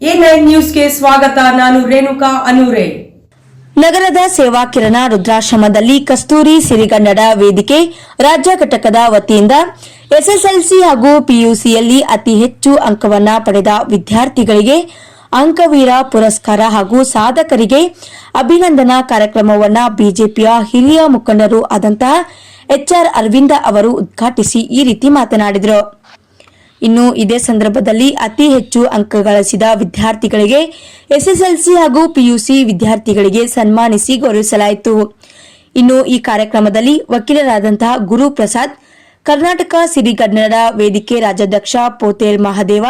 ನ್ಯೂಸ್ಗೆ ಸ್ವಾಗತ, ನಾನು ರೇಣುಕಾ ಅನೂರೆ. ನಗರದ ಸೇವಾ ಕಿರಣ ರುದ್ರಾಶ್ರಮದಲ್ಲಿ ಕಸ್ತೂರಿ ಸಿರಿಗನ್ನಡ ವೇದಿಕೆ ರಾಜ್ಯ ಘಟಕದ ವತಿಯಿಂದ ಎಸ್ಎಸ್ಎಲ್ಸಿ ಹಾಗೂ ಪಿಯುಸಿಯಲ್ಲಿ ಅತಿ ಹೆಚ್ಚು ಅಂಕವನ್ನ ಪಡೆದ ವಿದ್ಯಾರ್ಥಿಗಳಿಗೆ ಅಂಕವೀರ ಪುರಸ್ಕಾರ ಹಾಗೂ ಸಾಧಕರಿಗೆ ಅಭಿನಂದನಾ ಕಾರ್ಯಕ್ರಮವನ್ನು ಬಿಜೆಪಿಯ ಹಿರಿಯ ಮುಖಂಡರು ಆದಂತಹ ಎಚ್ಆರ್ ಅರವಿಂದ ಅವರು ಉದ್ಘಾಟಿಸಿ ಈ ರೀತಿ ಮಾತನಾಡಿದರು. ಇನ್ನು ಇದೇ ಸಂದರ್ಭದಲ್ಲಿ ಅತಿ ಹೆಚ್ಚು ಅಂಕ ಗಳಿಸಿದ ವಿದ್ಯಾರ್ಥಿಗಳಿಗೆ ಎಸ್ಎಸ್ಎಲ್ಸಿ ಹಾಗೂ ಪಿಯುಸಿ ವಿದ್ಯಾರ್ಥಿಗಳಿಗೆ ಸನ್ಮಾನಿಸಿ ಗೌರವಿಸಲಾಯಿತು. ಇನ್ನು ಈ ಕಾರ್ಯಕ್ರಮದಲ್ಲಿ ವಕೀಲರಾದಂತಹ ಗುರು ಪ್ರಸಾದ್, ಕರ್ನಾಟಕ ಸಿರಿಗನ್ನಡ ವೇದಿಕೆ ರಾಜ್ಯಾಧ್ಯಕ್ಷ Potel Mahadev,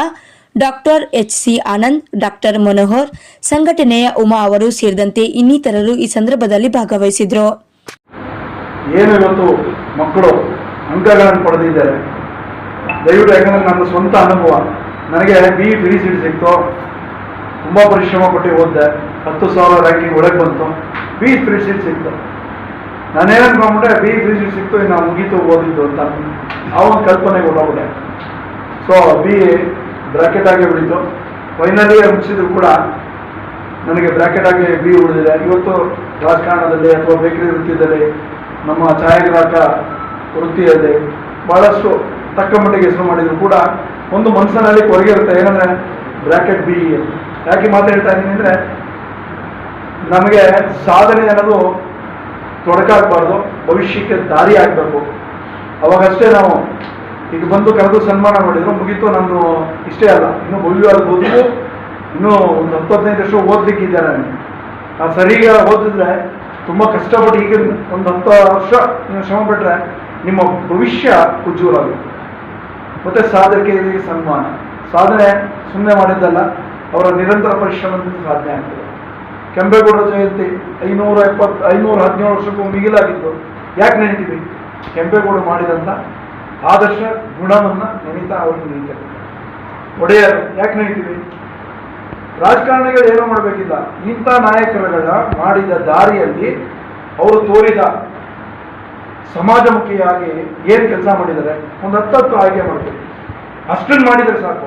doctor H C Anand, doctor Manohar ಸಂಘಟನೆಯ ಉಮಾ ಅವರು ಸೇರಿದಂತೆ ಇನ್ನಿತರರು ಈ ಸಂದರ್ಭದಲ್ಲಿ ಭಾಗವಹಿಸಿದ್ರು. ಮಕ್ಕಳು ಅಂಕಗಳನ್ನು ಪಡೆದಿದ್ದಾರೆ. ದಯವಿಟ್ಟು ಯಾಕಂದರೆ ನನ್ನ ಸ್ವಂತ ಅನುಭವ. ನನಗೆ ಬಿ ಫ್ರೀ ಸೀಟ್ ಸಿಕ್ತು. ತುಂಬ ಪರಿಶ್ರಮ ಕೊಟ್ಟು ಓದ್ದೆ. ಹತ್ತು ಸಾವಿರ ರ್ಯಾಂಕಿಂಗ್ ಒಳಗೆ ಬಂತು. ಬಿ ಫ್ರೀ ಸೀಟ್ ಸಿಕ್ತು. ನಾನೇನು ಅನ್ಕೊಂಡ್ಬಿಟ್ಟೆ ಬಿ ಫ್ರೀ ಸೀಟ್ ಸಿಕ್ತು, ಇನ್ನು ಮುಗೀತು ಓದಿದ್ದು ಅಂತ. ಆ ಒಂದು ಕಲ್ಪನೆ ಹೊರಬಿಟ್ಟೆ ಸೊ ಬಿ ಬ್ರಾಕೆಟ್ ಆಗಿ ಉಳಿತು. ಫೈನಲಿ ಮುಗಿಸಿದ್ರು ಕೂಡ ನನಗೆ ಬ್ರಾಕೆಟ್ ಆಗಿ ಬಿ ಉಳಿದಿದೆ. ಇವತ್ತು ರಾಜಕಾರಣದಲ್ಲಿ ಅಥವಾ ಬೇಕರಿ ವೃತ್ತಿಯಲ್ಲಿ ನಮ್ಮ ಛಾಯಾಗ್ರಾಹಕ ವೃತ್ತಿಯಲ್ಲಿ ಬಹಳಷ್ಟು ತಕ್ಕ ಮಟ್ಟಿಗೆ ಹೆಸರು ಮಾಡಿದ್ರು ಕೂಡ ಒಂದು ಮನಸ್ಸಿನಲ್ಲಿ ಕೊರಗೆ ಇರುತ್ತೆ. ಏನಂದ್ರೆ ಬ್ರಾಕೆಟ್ ಬಿ ಯಾಕೆ ಮಾತಾಡ್ತಾ ಇದ್ದೀನಿ ಅಂದರೆ ನಮಗೆ ಸಾಧನೆ ಅನ್ನೋದು ತೊಡಕಾಗಬಾರ್ದು ಭವಿಷ್ಯಕ್ಕೆ ದಾರಿ ಆಗಬೇಕು. ಅವಾಗಷ್ಟೇ ನಾವು ಈಗ ಬಂದು ಕರೆದು ಸನ್ಮಾನ ಮಾಡಿದ್ರು, ಮುಗೀತು ನಂದು ಇಷ್ಟೇ ಅಲ್ಲ. ಇನ್ನು ಭವ್ಯವಾದ ಬದುಕು ಇನ್ನೂ ಒಂದು ಹತ್ತು ಹದಿನೈದು ವರ್ಷ ಆ ಸರಿಗೆ ಓದಿದ್ರೆ ತುಂಬ ಕಷ್ಟಪಟ್ಟು ಈಗ ಒಂದು ಹತ್ತು ವರ್ಷ ನೀವು ಶ್ರಮ ಪಟ್ಟರೆ ನಿಮ್ಮ ಭವಿಷ್ಯ ಉಜ್ಜೂರಾಗುತ್ತೆ ಮತ್ತು ಸಾಧಕಿಯರಿಗೆ ಸನ್ಮಾನ. ಸಾಧನೆ ಸುಮ್ಮನೆ ಮಾಡಿದ್ದಲ್ಲ, ಅವರ ನಿರಂತರ ಪರಿಶ್ರಮದಿಂದ ಸಾಧನೆ ಆಗ್ತದೆ. ಕೆಂಪೇಗೌಡರ ಜಯಂತಿ ಐನೂರ ಎಪ್ಪತ್ತು ಐನೂರ ಹದಿನೇಳು ವರ್ಷಕ್ಕೂ ಮಿಗಿಲಾಗಿತ್ತು ಯಾಕೆ ನೆನೀತೀವಿ ಕೆಂಪೇಗೌಡ ಮಾಡಿದಂಥ ಆದರ್ಶ ಗುಣವನ್ನು ನೆನೀತಾ ಅವರಿಗೆ ನೆನೀತಾರೆ. ಒಡೆಯರು, ಯಾಕೆ ನೆನೀತೀವಿ ರಾಜಕಾರಣಿಗಳು ಏನೂ ಮಾಡಬೇಕಿಲ್ಲ. ಇಂಥ ನಾಯಕರುಗಳ ಮಾಡಿದ ದಾರಿಯಲ್ಲಿ ಅವರು ತೋರಿದ ಸಮಾಜಮುಖಿಯಾಗಿ ಏನು ಕೆಲಸ ಮಾಡಿದರೆ ಒಂದು ಹತ್ತತ್ತು ಆಯ್ಕೆ ಮಾಡ್ತೀವಿ. ಅಷ್ಟನ್ನು ಮಾಡಿದರೆ ಸಾಕು.